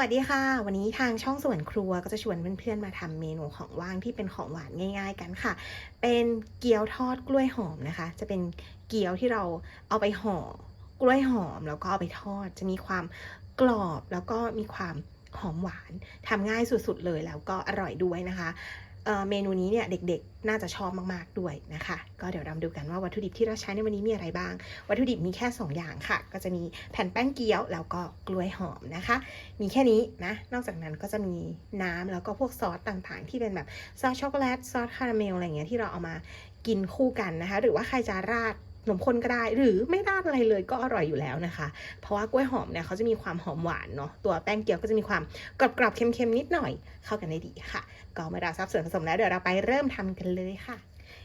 วัสดีค่ะ วันนี้ทางช่องส่วนครัวก็จะชวนเพื่อนๆมาทำเมนูของว่างที่เป็นของหวานง่าย ๆ กันค่ะ เป็นเกี๊ยวทอดกล้วยหอมนะคะ จะเป็นเกี๊ยวที่เราเอาไปห่อกล้วยหอมแล้วก็เอาไปทอด จะมีความกรอบแล้วก็มีความหอมหวานทำง่ายสุดๆเลยแล้วก็อร่อยด้วยนะคะ เมนูนี้เนี่ยเด็กๆ น่าจะชอบมากๆด้วยนะคะ ก็เดี๋ยวเราดูกันว่าวัตถุดิบที่เราใช้ในวันนี้มีอะไรบ้าง วัตถุดิบมีแค่ 2 อย่างค่ะ ก็จะมีแผ่นแป้งเกี๊ยวแล้วก็กล้วยหอมนะคะ มีแค่นี้นะนอกจากนั้นก็จะมีน้ำแล้วก็พวกซอสต่างๆ ที่เป็นแบบซอสช็อกโกแลตซอสคาราเมลอะไรเงี้ยที่เราเอามากินคู่กันนะคะ หรือว่าใครจะราด นมข้นก็ได้หรือไม่ราดอะไรเลยก็อร่อยอยู่แล้วนะคะ เพราะว่ากล้วยหอมเนี่ยเขาจะมีความหอมหวานเนาะตัวแป้งเกี๊ยวก็จะมีความกรอบๆเค็มๆนิดหน่อยเข้ากันได้ดีค่ะ ก็เมื่อเราทราบส่วนผสมแล้วเดี๋ยวเราไปเริ่มทำกันเลยค่ะ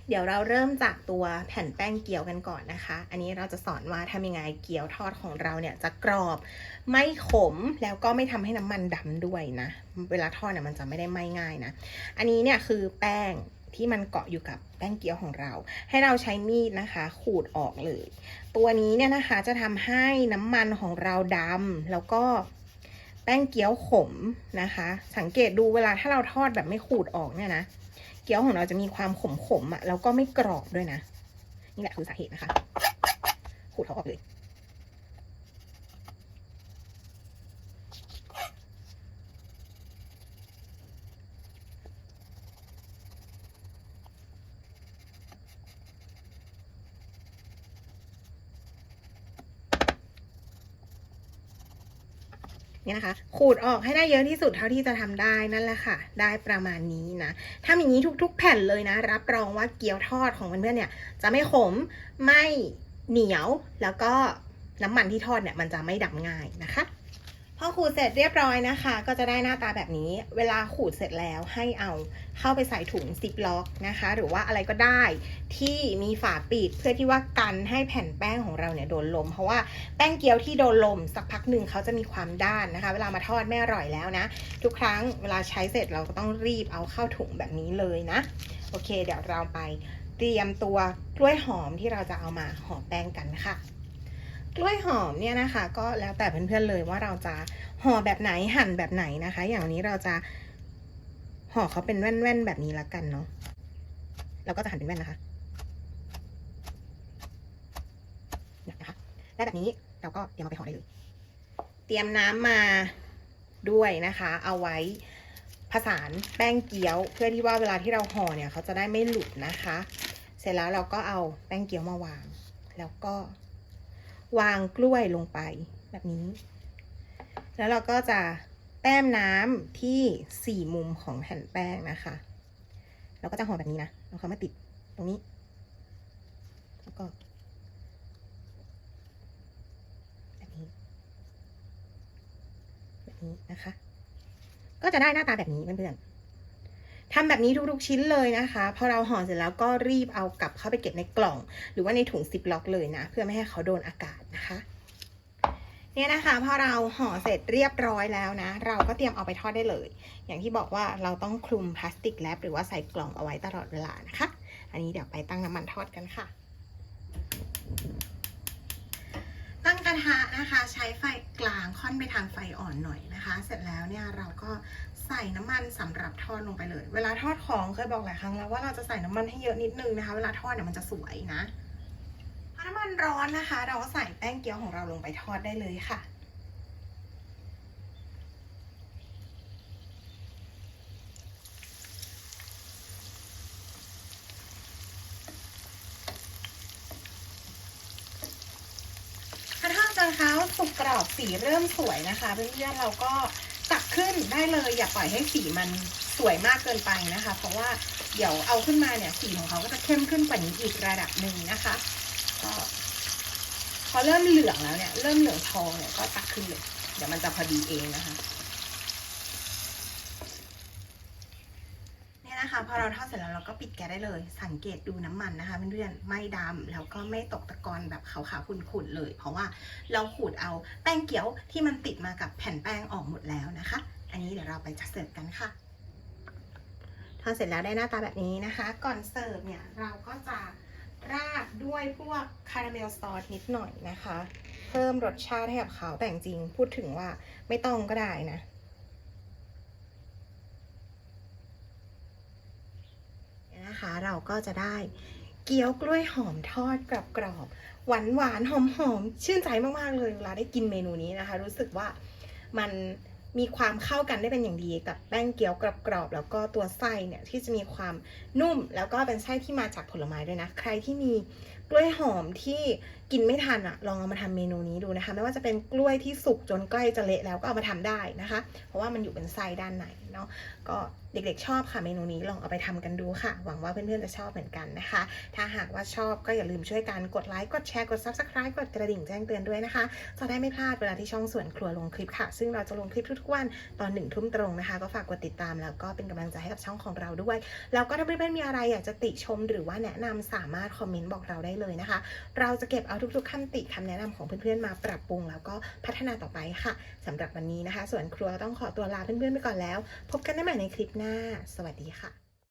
เดี๋ยวเราเริ่มจากตัวแผ่นแป้งเกี๊ยวกันก่อนนะคะ อันนี้เราจะสอนว่าทำยังไงเกี๊ยวทอดของเราเนี่ยจะกรอบไม่ขมแล้วก็ไม่ทำให้น้ำมันดำด้วยนะ เวลาทอดเนี่ยมันจะไม่ได้ไหม้ง่ายนะ อันนี้เนี่ยคือแป้ง ที่มันเกาะอยู่กับแป้งเกี๊ยวของเรา ให้เราใช้มีดนะคะ ขูดออกเลย ตัวนี้เนี่ยนะคะจะทำให้น้ำมันของเราดำแล้วก็แป้งเกี๊ยวขมนะคะ สังเกตดูเวลาถ้าเราทอดแบบไม่ขูดออกเนี่ยนะ เกี๊ยวของเราจะมีความขมขมๆอะแล้วก็ไม่กรอบด้วยนะ นี่แหละคือสาเหตุนะคะ ขูดเขาออกเลย เนี่ยนะคะขูดออกให้ได้เยอะที่สุดเท่าที่จะทำได้นั่นแหละค่ะ ได้ประมาณนี้นะถ้าอย่างนี้ทุก ๆ แผ่นเลยนะ รับรองว่าเกี๊ยวทอดของเพื่อนๆเนี่ย จะไม่ขมไม่เหนียวแล้วก็น้ำมันที่ทอดเนี่ยมันจะไม่ดำง่ายนะคะ พอขูดเสร็จเรียบร้อยนะคะ ก็จะได้หน้าตาแบบนี้ เวลาขูดเสร็จแล้วให้เอาเข้าไปใส่ถุงซิปล็อกนะคะ หรือว่าอะไรก็ได้ที่มีฝาปิดเพื่อที่ว่ากันให้แผ่นแป้งของเราเนี่ยโดนลม เพราะว่าแป้งเกี๊ยวที่โดนลมสักพักหนึ่งเขาจะมีความด้านนะคะ เวลามาทอดไม่อร่อยแล้วนะ ทุกครั้งเวลาใช้เสร็จเราก็ต้องรีบเอาเข้าถุงแบบนี้เลยนะ โอเค เดี๋ยวเราไปเตรียมตัวกล้วยหอมที่เราจะเอามาห่อแป้งกันค่ะ กล้วยหอมเนี่ยนะคะ ก็แล้วแต่เพื่อนๆเลยว่าเราจะห่อแบบไหนหั่นแบบไหนนะคะ อย่างนี้เราจะห่อเขาเป็นแว่นๆแบบนี้ละกันเนาะแล้วก็จะหั่นเป็นแว่นนะคะเนี่ยนะคะได้แบบนี้เราก็เตรียมเอาไปห่อได้เลย เตรียมน้ำมาด้วยนะคะ เอาไว้ผสานแป้งเกี๊ยว เพื่อที่ว่าเวลาที่เราห่อเนี่ยเขาจะได้ไม่หลุดนะคะ เสร็จแล้วเราก็เอาแป้งเกี๊ยวมาวาง แล้วก็ วางกล้วยลงไปแบบนี้ แล้วเราก็จะแต้มน้ำที่สี่มุมของแผ่นแป้งนะคะ เราก็จะห่อแบบนี้นะเอาเขามาติดตรงนี้ แล้วก็แบบนี้แบบนี้นะคะ ก็จะได้หน้าตาแบบนี้เพื่อนๆ ทำแบบนี้ทุกๆชิ้นเลยนะคะพอเราห่อเสร็จแล้วก็รีบเอากลับเข้าไปเก็บในกล่อง หรือว่าในถุงซิปล็อกเลยนะ เพื่อไม่ให้เขาโดนอากาศนะคะเนี่ยนะคะพอเราห่อเสร็จเรียบร้อยแล้วนะ เราก็เตรียมเอาไปทอดได้เลย อย่างที่บอกว่าเราต้องคลุมพลาสติกแรปหรือว่าใส่กล่องเอาไว้ตลอดเวลานะคะ อันนี้เดี๋ยวไปตั้งน้ำมันทอดกันค่ะ ตั้งกระทะนะคะใช้ไฟกลางค่อนไปทางไฟอ่อนหน่อยนะคะ เสร็จแล้วเนี่ยเราก็ใส่น้ำมันสำหรับทอดลงไปเลย เวลาทอดของเคยบอกหลายครั้งแล้วว่าเราจะใส่น้ำมันให้เยอะนิดนึงนะคะ เวลาทอดเนี่ยมันจะสวยนะพอน้ำมันร้อนนะคะ เราก็ใส่แป้งเกี๊ยวของเราลงไปทอดได้เลยค่ะ ถ้าทอดจนเขาสุกกรอบสีเริ่มสวยนะคะเพื่อนๆเราก็ตักขึ้นได้เลยอย่าปล่อยให้สีมันสวยมากเกินไปนะคะ เพราะว่าเดี๋ยวเอาขึ้นมาเนี่ยสีของเขาก็จะเข้มขึ้นกว่านี้อีกระดับหนึ่งนะคะก็พอเริ่มเหลืองแล้วเนี่ยเริ่มเหลืองทองเนี่ยก็ตักขึ้นเลยเดี๋ยวมันจะพอดีเองนะคะ นะคะพอเราทอดเสร็จแล้วเราก็ปิดแก๊สได้เลย สังเกตดูน้ำมันนะคะเพื่อนๆไม่ดำแล้วก็ไม่ตกตะกอนแบบขาวๆขุ่นๆเลย เพราะว่าเราขูดเอาแป้งเกี๊ยวที่มันติดมากับแผ่นแป้งออกหมดแล้วนะคะ อันนี้เดี๋ยวเราไปจัดเสิร์ฟกันค่ะทอดเสร็จแล้วได้หน้าตาแบบนี้นะคะ ก่อนเสิร์ฟเนี่ยเราก็จะราดด้วยพวกคาราเมลซอสนิดหน่อยนะคะ เพิ่มรสชาติให้กับเขาแต่จริงพูดถึงว่าไม่ต้องก็ได้นะ เราก็จะได้เกี๊ยวกล้วยหอมทอดกรอบกรอบหวานหวานหอมหอมชื่นใจมากๆเลยเวลาได้กินเมนูนี้นะคะ รู้สึกว่ามันมีความเข้ากันได้เป็นอย่างดีกับแป้งเกี๊ยวกรอบๆแล้วก็ตัวไส้เนี่ยที่จะมีความนุ่ม แล้วก็เป็นไส้ที่มาจากผลไม้ด้วยนะ ใครที่มีกล้วยหอมที่กินไม่ทันอะลองเอามาทำเมนูนี้ดูนะคะ ไม่ว่าจะเป็นกล้วยที่สุกจนใกล้จะเละแล้วก็เอามาทำได้นะคะ เพราะว่ามันอยู่เป็นไส้ด้านในเนาะก็เด็กๆชอบค่ะเมนูนี้ลองเอาไปทำกันดูค่ะ หวังว่าเพื่อนๆจะชอบเหมือนกันนะคะ ถ้าหากว่าชอบก็อย่าลืมช่วยกันกดไลค์กดแชร์กด subscribe กดกระดิ่งแจ้งเตือนด้วยนะคะ จะได้ไม่พลาดเวลาที่ช่องส่วนครัวลงคลิปค่ะ ซึ่งเราจะลงคลิปทุกๆวันตอนหนึ่งทุ่มตรงนะคะ ก็ฝากกดติดตามแล้วก็เป็นกำลังใจให้กับช่องของเราด้วย แล้วก็ถ้าเพื่อนๆมีอะไรอยากจะติชมหรือว่าแนะนำสามารถคอมเมนต์บอกเราได้เลยนะคะ เราจะเก็บเอาทุกๆคำติคำแนะนำของเพื่อนๆมาปรับปรุง แล้วก็พัฒนาต่อไปค่ะสำหรับวันนี้นะคะ ส่วนครัวต้องขอตัวลาเพื่อนๆไปก่อนแล้ว พบกันได้ใหม่ในคลิปหน้า สวัสดีค่ะ